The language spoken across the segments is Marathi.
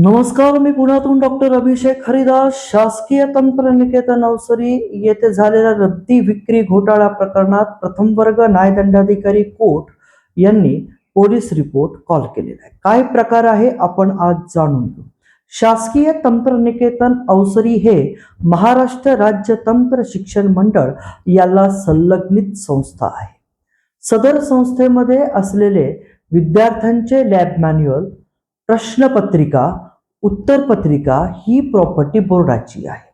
नमस्कार मी पुण्यातून डॉक्टर अभिषेक हरिदास शासकीय तंत्रनिकेतन अवसरी येथे झालेल्या रद्दी विक्री घोटाळा प्रकरणात प्रथम वर्ग न्यायदंडाधिकारी कोर्ट यांनी पोलीस रिपोर्ट कॉल केलेला आहे. काय प्रकार आहे आपण आज जाणून घेऊ. शासकीय तंत्रनिकेतन अवसरी हे महाराष्ट्र राज्य तंत्र शिक्षण मंडळ याला संलग्नित संस्था आहे. सदर संस्थेमध्ये असलेले विद्यार्थ्यांचे लॅब मॅन्युअल प्रश्नपत्रिका उत्तरपत्रिका ही प्रॉपर्टी बोर्डाची आहे.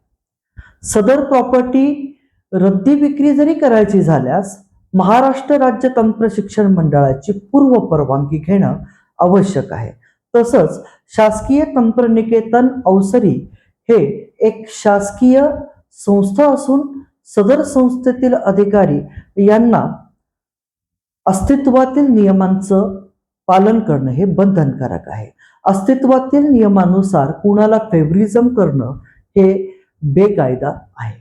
सदर प्रॉपर्टी रद्दी विक्री जरी करायची झाल्यास महाराष्ट्र राज्य तंत्र शिक्षण मंडळाची पूर्व परवानगी घेणं आवश्यक आहे. तसंच शासकीय तंत्रनिकेतन अवसरी हे एक शासकीय संस्था असून सदर संस्थेतील अधिकारी यांना अस्तित्वातील नियमांचं पालन करणं हे बंधनकारक आहे. अस्तित्वातील नियमानुसार कुणाला फेव्हरिझम करणं हे बेकायदा आहे.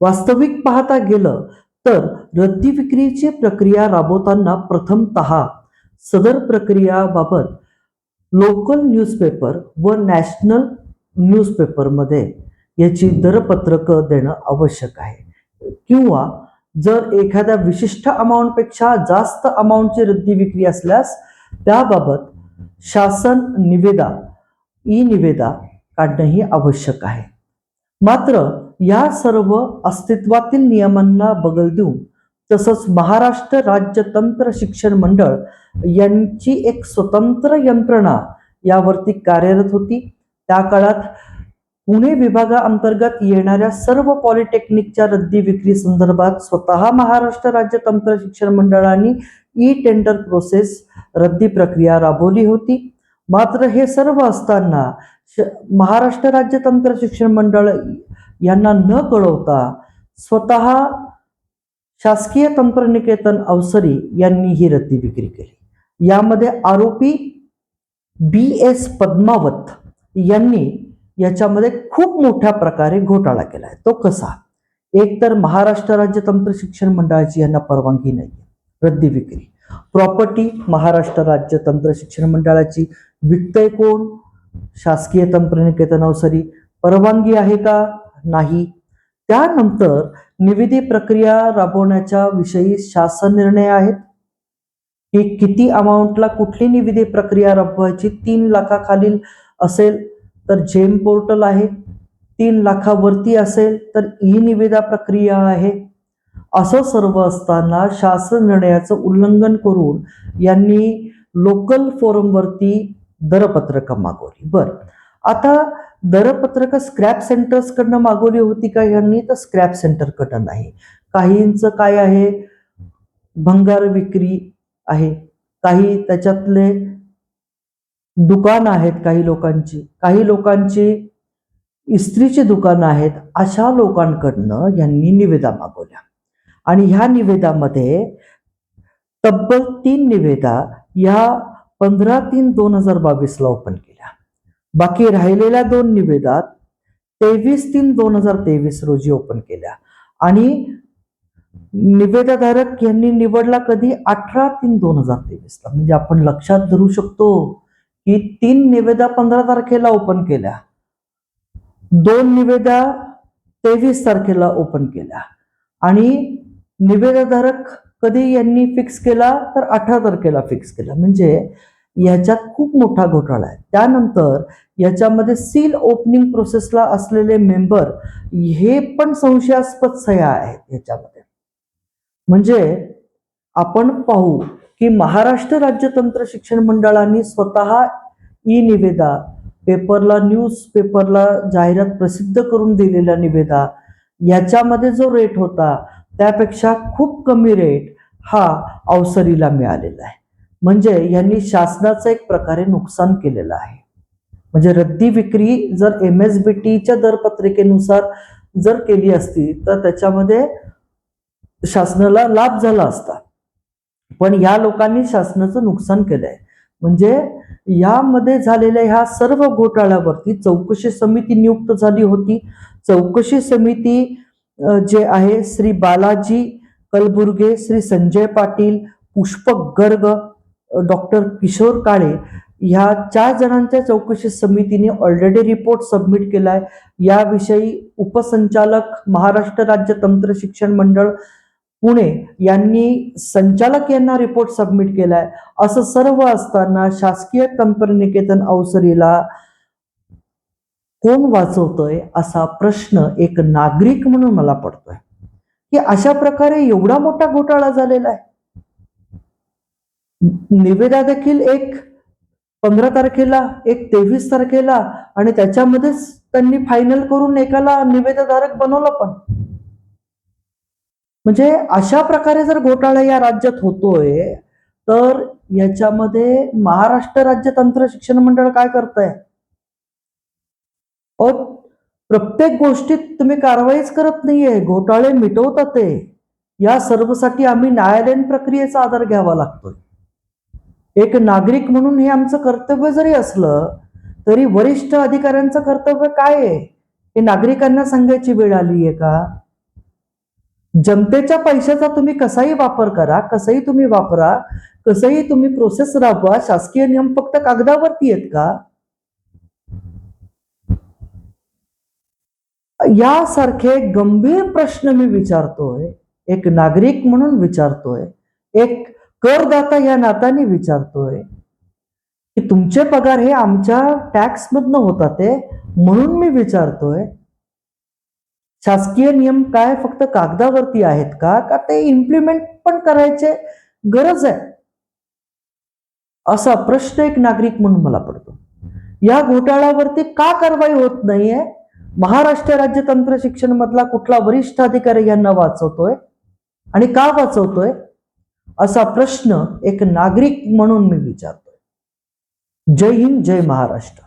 वास्तविक पाहता गेलं तर रद्दी विक्रीची प्रक्रिया राबवताना प्रथमतः सदर प्रक्रियाबाबत लोकल न्यूजपेपर व नॅशनल न्यूजपेपरमध्ये याची दरपत्रकं देणं आवश्यक आहे. किंवा जर एखाद्या विशिष्ट अमाऊंटपेक्षा जास्त अमाऊंटची रद्दी विक्री असल्यास त्याबाबत शासन निवेदा ई निवेदा काढणंही आवश्यक आहे. मात्र या सर्व अस्तित्वातील नियमांना बगल देऊन तसंच महाराष्ट्र राज्य तंत्र शिक्षण मंडळ यांची एक स्वतंत्र यंत्रणा यावरती कार्यरत होती. त्या काळात पुणे विभागाअंतर्गत येणाऱ्या सर्व पॉलिटेक्निकच्या रद्दी विक्री संदर्भात स्वतः महाराष्ट्र राज्य तंत्र शिक्षण मंडळाने ई टेंडर प्रोसेस रद्दी प्रक्रिया राबवली होती. मात्र हे सर्व असताना श- महाराष्ट्र राज्य तंत्र शिक्षण मंडळ यांना न कळवता स्वतः शासकीय तंत्रनिकेतन अवसरी यांनी ही रद्दी विक्री केली. यामध्ये आरोपी बी एस पद्मावत यांनी याच्यामध्ये खूप मोठ्या प्रकारे घोटाळा केला आहे. तो कसा? एक तर महाराष्ट्र राज्य तंत्र शिक्षण मंडळाची यांना परवानगी नाही रद्दी विक्री. प्रॉपर्टी महाराष्ट्र राज्य तंत्र शिक्षण मंडळाची विकतय कोण? शासकीय तंत्रनिकेतन अवसरी. परवानगी आहे का? नाही. त्यानंतर निविदी प्रक्रिया राबवण्याच्या विषयी शासन निर्णय आहेत. की किती अमाऊंटला कुठली निविदी प्रक्रिया राबवायची? तीन लाखाखालील असेल तर जेम पोर्टल आहे. तीन लाखावरती असेल तर ई निविदा प्रक्रिया आहे. असं सर्व असताना शासन निर्णयाचं उल्लंघन करून यांनी लोकल फोरमवरती दरपत्रकं मागवली. बर. आता दरपत्रकं स्क्रॅप सेंटर्सकडनं मागवली होती का यांनी? तर स्क्रॅप सेंटरकडनं नाही. काहींचं काय आहे? भंगार विक्री आहे. काही त्याच्यातले दुकान आहेत काही लोकांची. काही लोकांची इस्त्रीची दुकानं आहेत. अशा लोकांकडनं यांनी निवेदा मागवल्या. आणि ह्या निवेदामध्ये तब्बल तीन निवेदा या पंधरा तीन दोन हजार बावीसला ओपन केल्या. बाकी राहिलेल्या दोन निवेदात तेवीस तीन दोन हजार तेवीस रोजी ओपन केल्या. आणि निवेदाधारक यांनी निवडला कधी? अठरा तीन दोन हजार तेवीसला. म्हणजे आपण लक्षात धरू शकतो की तीन निवेदा पंधरा तारखेला ओपन केल्या. दोन निवेदा तेवीस तारखेला ओपन केल्या. आणि निवेदाधारक कधी यांनी फिक्स केला तर अठरा तारखेला फिक्स केला. म्हणजे याच्यात खूप मोठा घोटाळा आहे. त्यानंतर याच्यामध्ये सील ओपनिंग प्रोसेसला असलेले मेंबर हे पण संशयास्पद सह्या आहेत याच्यामध्ये. म्हणजे आपण पाहू की महाराष्ट्र राज्य तंत्र शिक्षण मंडळाने स्वतः ई निवेदा पेपरला न्यूज पेपरला जाहिरात प्रसिद्ध करून दिलेला निवेदा याच्यामध्ये जो रेट होता त्यापेक्षा खूप कमी रेट हा अवसरीला मिळालेला आहे. म्हणजे यांनी शासनाचं एक प्रकारे नुकसान केलेलं आहे. म्हणजे रद्दी विक्री जर एम एस बी टीच्या दरपत्रिकेनुसार जर केली असती तर त्याच्यामध्ये शासनाला लाभ झाला असता. पण या लोकांनी शासनाचं नुकसान केलंय. म्हणजे यामध्ये झालेल्या ह्या सर्व घोटाळ्यावरती चौकशी समिती नियुक्त झाली होती. चौकशी समिती जे आहे श्री बालाजी कलबुर्गे श्री संजय पाटील पुष्पक गर्ग डॉक्टर किशोर काळे ह्या चार जणांच्या चौकशी समितीने ऑलरेडी रिपोर्ट सबमिट केला आहे याविषयी उपसंचालक महाराष्ट्र राज्य तंत्र शिक्षण मंडळ पुणे यांनी संचालक यांना रिपोर्ट सबमिट केला आहे असं सर्व असताना शासकीय तंत्रनिकेतन अवसरीला कोण वाचवतोय असा प्रश्न एक नागरिक म्हणून मला पडतोय. की अशा प्रकारे एवढा मोठा घोटाळा झालेला आहे. निवेदा देखील एक पंधरा तारखेला एक तेवीस तारखेला आणि त्याच्यामध्येच त्यांनी फायनल करून एकाला निवेदाधारक बनवलं पण. म्हणजे अशा प्रकारे जर घोटाळा या राज्यात होतोय तर याच्यामध्ये महाराष्ट्र राज्य तंत्र शिक्षण मंडळ काय करतंय? अहो, प्रत्येक गोष्टीत तुम्ही कारवाईच करत नाहीये. घोटाळे मिटवतात ते. या सर्वसाठी आम्ही न्यायालयीन प्रक्रियेचा आधार घ्यावा लागतोय. एक नागरिक म्हणून हे आमचं कर्तव्य जरी असलं तरी वरिष्ठ अधिकाऱ्यांचं कर्तव्य काय आहे? हे नागरिकांना सांगायची वेळ आली आहे का? जनतेच्या पैशाचा तुम्ही कसाही वापर करा कसंही तुम्ही वापरा कसंही तुम्ही प्रोसेस राबवा. शासकीय नियम फक्त कागदावरती आहेत का? यासारखे गंभीर प्रश्न मी विचारतोय एक नागरिक म्हणून विचारतोय एक करदाता या नात्याने विचारतोय की तुमचे पगार हे आमच्या टॅक्स मधनं होतात ते म्हणून मी विचारतोय. शासकीय नियम काय फक्त कागदावरती आहेत का का ते इम्प्लिमेंट पण करायचे गरज आहे? असा प्रश्न एक नागरिक म्हणून मला पडतो. या घोटाळ्यावरती का कारवाई होत नाहीये? महाराष्ट्र राज्य तंत्र शिक्षण मधला कुठला वरिष्ठ अधिकारी यांना वाचवतोय? आणि का वाचवतोय? असा प्रश्न एक नागरिक म्हणून मी विचारतोय. जय हिंद जय महाराष्ट्र.